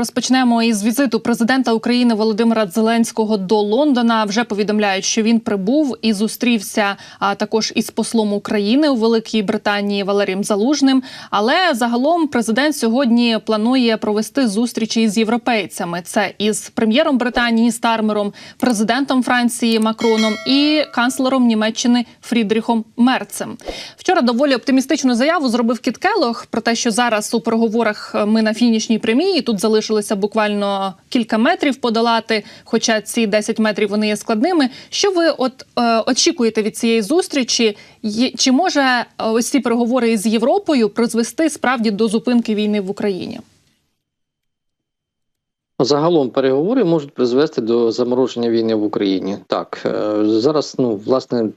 Розпочнемо із візиту президента України Володимира Зеленського до Лондона. Вже повідомляють, що він прибув і зустрівся а також із послом України у Великій Британії Валерієм Залужним. Але загалом президент сьогодні планує провести зустрічі з європейцями. Це із прем'єром Британії Стармером, президентом Франції Макроном і канцлером Німеччини Фрідріхом Мерцем. Вчора доволі оптимістичну заяву зробив Кіт Келлог про те, що зараз у переговорах ми на фінішній прямій. і Тут залишилося буквально кілька метрів подолати. Хоча ці 10 метрів вони є складними. Що ви от е, очікуєте від цієї зустрічі? Чи може е, ось ці переговори із Європою призвести справді до зупинки війни в Україні? Загалом переговори можуть призвести до замороження війни в Україні. Так е, зараз, ну власне,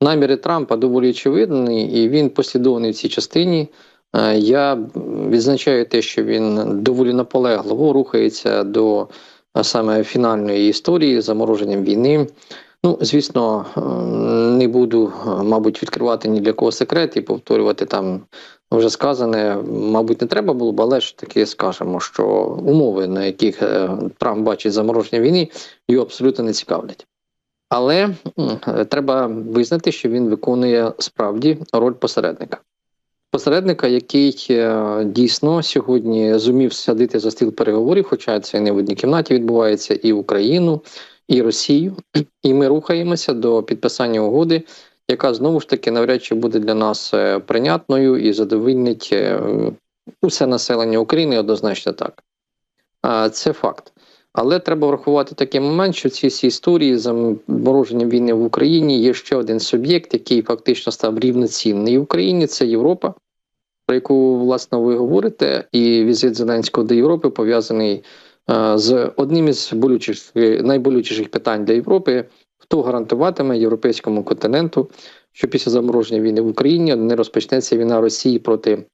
наміри Трампа доволі очевидні, і він послідовний в цій частині. Е, Я відзначаю те, що він доволі наполегливо рухається до саме фінальної історії замороженням війни. Ну, звісно, е, не буду, е, мабуть, відкривати ні для кого секрет і повторювати там вже сказане, мабуть, не треба було але ж таки скажемо, що умови, на яких е, Трамп бачить замороження війни, його абсолютно не цікавлять. Але треба визнати, що він виконує справді роль посередника. Посередника, який е, дійсно сьогодні зумів садити за стіл переговорів, хоча це не в одній кімнаті відбувається і Україну, і Росію. І ми рухаємося до підписання угоди, яка знову ж таки навряд чи буде для нас е, прийнятною і задовольнить е, усе населення України однозначно так. Це факт. Але треба врахувати такий момент, що ці всі історії замороження війни в Україні є ще один суб'єкт, який фактично став рівноцінний в Україні. Це Європа, про яку власне ви говорите, і візит Зеленського до Європи пов'язаний е, з одним із болючих найболючіших питань для Європи. Хто гарантуватиме європейському континенту, що після замороження війни в Україні не розпочнеться війна Росії проти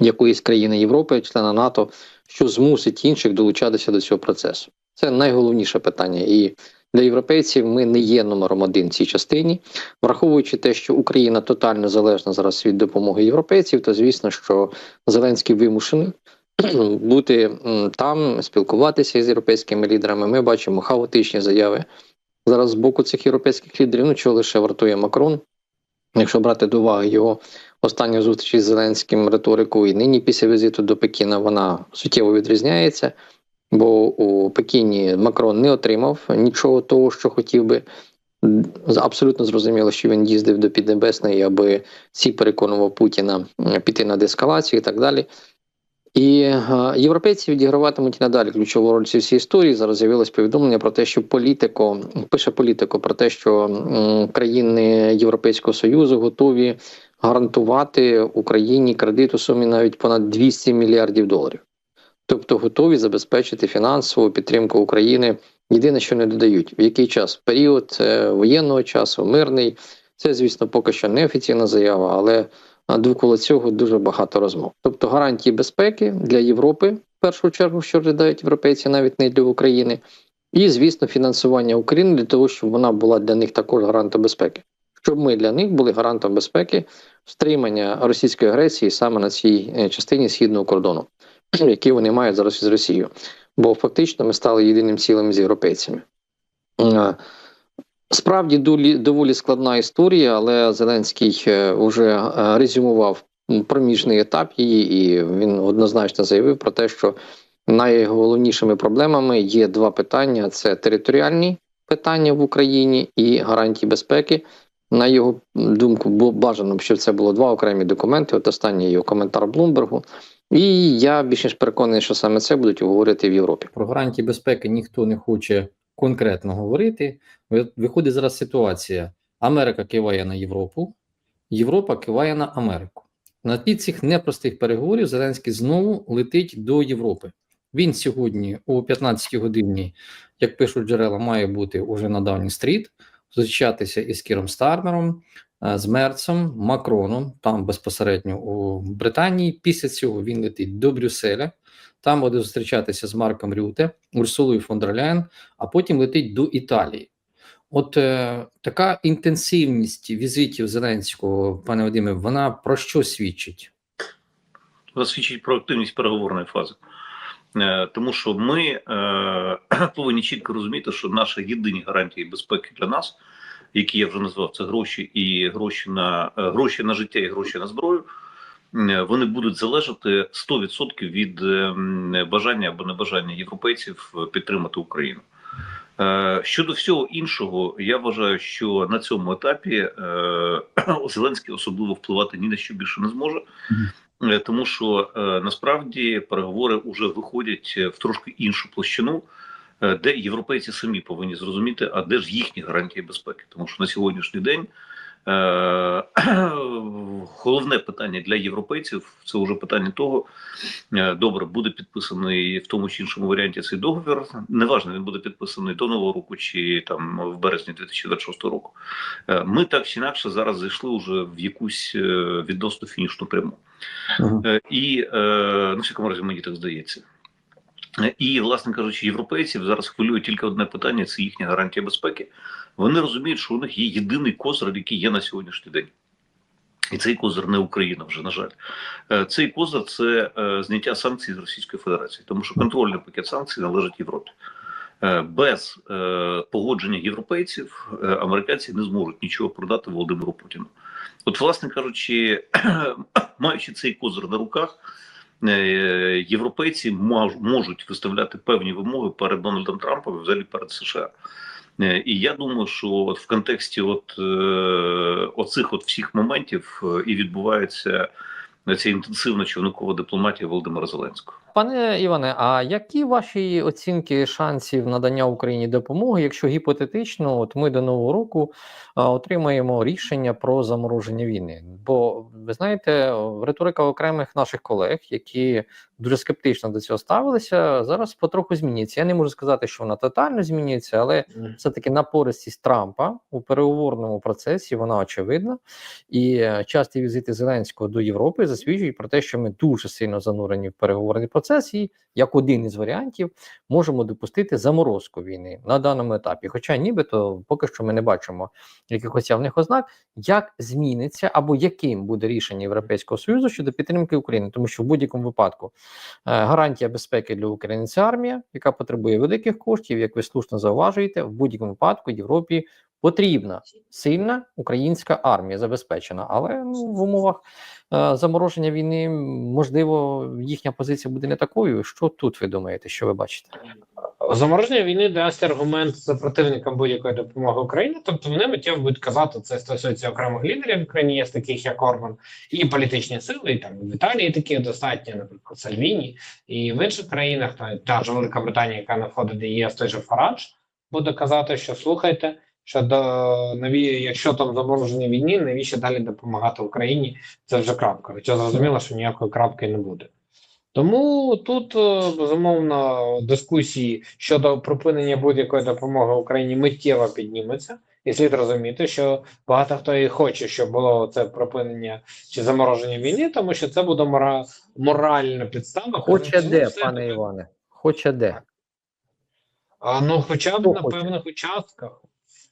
якоїсь країни Європи, члена НАТО, що змусить інших долучатися до цього процесу? Це найголовніше питання. І для європейців ми не є номером один в цій частині, враховуючи те, що Україна тотально залежна зараз від допомоги європейців, то звісно, що Зеленський вимушений бути там, спілкуватися з європейськими лідерами. Ми бачимо хаотичні заяви зараз з боку цих європейських лідерів. Ну чого лише вартує Макрон, якщо брати до уваги його останню зустріч з Зеленським риторику, і нині після візиту до Пекіна вона суттєво відрізняється. Бо у Пекіні Макрон не отримав нічого того, що хотів би. Абсолютно зрозуміло, що він їздив до Піднебесної, аби всі переконував Путіна піти на деескалацію і так далі. І е, європейці відіграватимуть надалі ключову роль цій всій історії. Зараз з'явилось повідомлення про те, що політико пише політико про те, що м, країни Європейського союзу готові гарантувати Україні кредит у сумі навіть понад 200 мільярдів доларів. Тобто готові забезпечити фінансову підтримку України. Єдине, що не додають, в який час період воєнного часу, мирний. Це, звісно, поки що не офіційна заява, але довкола цього дуже багато розмов. Тобто гарантії безпеки для Європи, в першу чергу, що розглядають європейці, навіть не для України, і, звісно, фінансування України для того, щоб вона була для них також гарантом безпеки, щоб ми для них були гарантом безпеки стримання російської агресії саме на цій е, частині східного кордону, який вони мають зараз із Росією. Бо фактично ми стали єдиним цілим з європейцями. Е, Справді доволі, складна історія, але Зеленський вже резюмував проміжний етап її, і він однозначно заявив про те, що найголовнішими проблемами є два питання: це територіальні питання в Україні і гарантії безпеки. На його думку, було бажано, щоб це було два окремі документи. От останній його коментар Блумбергу. І я більш ніж переконаний, що саме це будуть говорити в Європі. Про гарантії безпеки ніхто не хоче конкретно говорити. Ви- Виходить зараз ситуація: Америка киває на Європу, Європа киває на Америку. На тлі цих непростих переговорів Зеленський знову летить до Європи. Він сьогодні о 15 годині, як пишуть джерела, має бути уже на Даунінг стріт, зустрічатися із Кіром Стармером, е, з Мерцем, Макроном, там безпосередньо у Британії. Після цього він летить до Брюсселя. Там буде зустрічатися з Марком Рюте, Урсулою фон дер Ляєн, а потім летить до Італії. От е, така інтенсивність візитів Зеленського, пане Вадиме, вона про що свідчить? засвідчить про активність переговорної фази. Е, Тому що ми е, повинні чітко розуміти, що наші єдині гарантії безпеки для нас, які я вже назвав, це гроші і гроші на е, гроші на життя і гроші на зброю. Вони будуть залежати 100% від е, бажання або небажання європейців підтримати Україну. Е, Щодо всього іншого, я вважаю, що на цьому етапі е, Зеленський особливо впливати ні на що більше не зможе, Е, тому що насправді переговори вже виходять в трошки іншу площину, де європейці самі повинні зрозуміти, а де ж їхні гарантії безпеки, тому що на сьогоднішній день. Е, Головне питання для європейців це вже питання того, е, добре, буде підписаний в тому чи іншому варіанті цей договір. Неважно, він буде підписаний до нового року чи там в березні 2026 року. Е, Ми так чи інакше зараз зайшли вже в якусь відносно фінішну пряму. Е, І е, на всякому разі мені так здається. І, власне кажучи, європейців зараз хвилює тільки одне питання: це їхня гарантія безпеки. Вони розуміють, що у них є єдиний козир, який є на сьогоднішній день. І цей козир не Україна вже, на жаль. Е, Цей козир це е, зняття санкцій з Російської Федерації, тому що контрольний пакет санкцій належить Європі. Е, Без погодження європейців американці не зможуть нічого продати Володимиру Путіну. От, власне кажучи, маючи цей козир на руках, європейці мож- можуть виставляти певні вимоги перед Дональдом Трампом і взагалі перед США. Е, І я думаю, що от в контексті от, е, оцих от всіх моментів е, і відбувається ця інтенсивно човникова дипломатія Володимира Зеленського. Пане Іване, а які ваші оцінки шансів надання Україні допомоги, якщо гіпотетично, от ми до нового року отримаємо рішення про замороження війни? Бо ви знаєте, риторика окремих наших колег, які дуже скептично до цього ставилися, зараз потроху змінюється. Я не можу сказати, що вона тотально змінюється, але все-таки напористість Трампа у переговорному процесі вона очевидна. І е, часті візити Зеленського до Європи засвідчують про те, що ми дуже сильно занурені в переговорний процес, і як один із варіантів можемо допустити заморозку війни на даному етапі. Хоча нібито поки що ми не бачимо якихось явних ознак, як зміниться або яким буде рішення Європейського союзу щодо підтримки України, тому що в будь-якому випадку гарантія безпеки для України це армія, яка потребує великих коштів, як ви слушно зауважуєте, в будь-якому випадку Європі потрібна сильна українська армія забезпечена, але ну в умовах е, замороження війни можливо їхня позиція буде не такою. Що тут ви думаєте? Що ви бачите? Замороження війни дасть аргумент супротивникам будь-якої допомоги Україні. Тобто вони миттєво будуть казати, це стосується окремих лідерів в Україні, є таких як Орбан, і політичні сили, і там в Італії такі достатньо, наприклад, Сальвіні, і в інших країнах, та, та ж Велика Британія, яка не входить до ЄС, той же Фарадж, буде казати, що слухайте, що до наві, якщо там замороження війни, навіщо далі допомагати Україні? Це вже крапка. Хоча зрозуміло, що ніякої крапки не буде. Тому тут е, безумовно дискусії щодо припинення будь-якої допомоги Україні миттєво піднімуться, і слід розуміти, що багато хто і хоче, щоб було це припинення чи замороження війни, тому що це буде мора... моральна підстава. Хоче де, все, пане Іване? Хоче де? А, ну хоча б Хто на хоче? певних участках.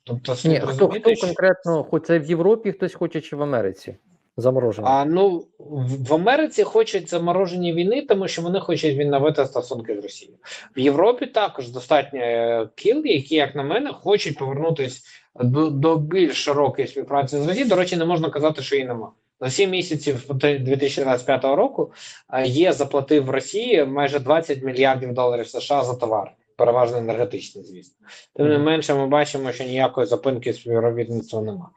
Тобто Ні, хто, хто що- конкретно, хоч це в Європі хтось хоче чи в Америці? Замороження. А ну в в Америці хочуть замороження війни, тому що вони хочуть відновити стосунки з Росією. В Європі також достатньо е, кіл, які, як на мене, хочуть повернутися до, до більш широкої співпраці з Росією. До речі, не можна казати, що її нема. За 7 місяців 2025 року е, є заплатив Росії майже 20 мільярдів доларів США за товари, переважно енергетичні, звісно. Тим не менше, ми бачимо, що ніякої зупинки співробітництва немає.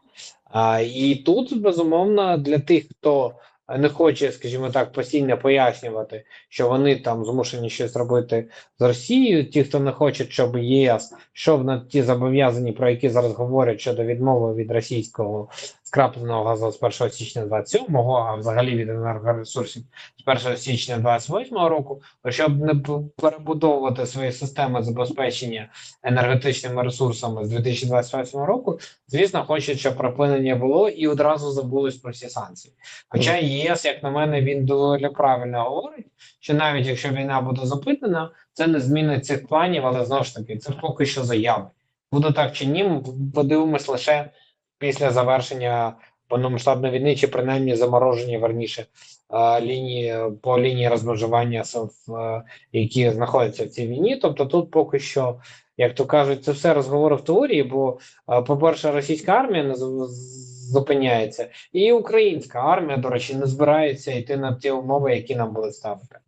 А, і тут безумовно для тих, хто не хоче, скажімо так, постійно пояснювати, що вони там змушені щось робити з Росією. Ті, хто не хоче, щоб ЄС йшов на ті зобов'язані, про які зараз говорять щодо відмови від російського скрапленого газу з 1 січня 27-го, а взагалі від енергоресурсів з 1 січня 28-го року, щоб не перебудовувати свої системи забезпечення енергетичними ресурсами з 2028 року, звісно, хочуть, щоб припинення було і одразу забулись про всі санкції. Хоча ЄС, як на мене, він доволі правильно говорить, що навіть якщо війна буде зупинена, це не змінить цих планів, але знову ж таки, це поки що заяви. Буде так чи ні, ми подивимось лише після завершення повномасштабної війни, чи принаймні заморожені верніше е, лінії по лінії розмежування, е, які знаходяться в цій війні. Тобто, тут поки що, як то кажуть, це все розговори в теорії, бо, е, по-перше, російська армія не зупиняється, і українська армія, до речі, не збирається йти на ті умови, які нам були ставити.